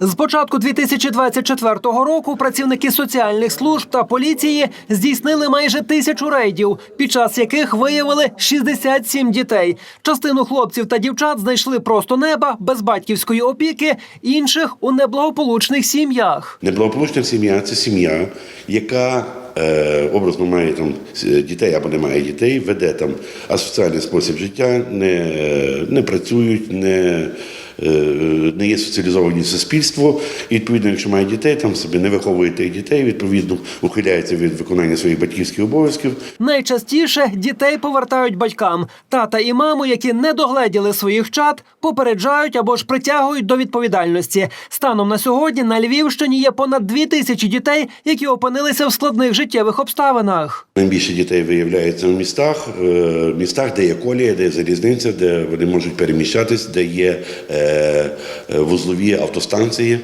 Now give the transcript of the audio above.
З початку 2024 року працівники соціальних служб та поліції здійснили майже тисячу рейдів, під час яких виявили 67 дітей. Частину хлопців та дівчат знайшли просто неба без батьківської опіки, інших у неблагополучних сім'ях. Неблагополучна сім'я це сім'я, яка е, образно має там дітей або не має дітей, веде там асоціальний спосіб життя, не, не працюють, не, е, не є соціалізовані суспільство. І відповідно, якщо має дітей, там собі не виховує тих дітей, відповідно ухиляється від виконання своїх батьківських обов'язків. Найчастіше дітей повертають батькам. Тата і маму, які не догледіли своїх чад, попереджають або ж притягують до відповідальності. Станом на сьогодні на Львівщині є понад дві тисячі дітей, які опинилися в складних життєвих обставинах. Найбільше дітей виявляється в містах, е, містах, де є колія, де є залізниця, де вони можуть переміщатись, де є е, е, вузлові автостанції.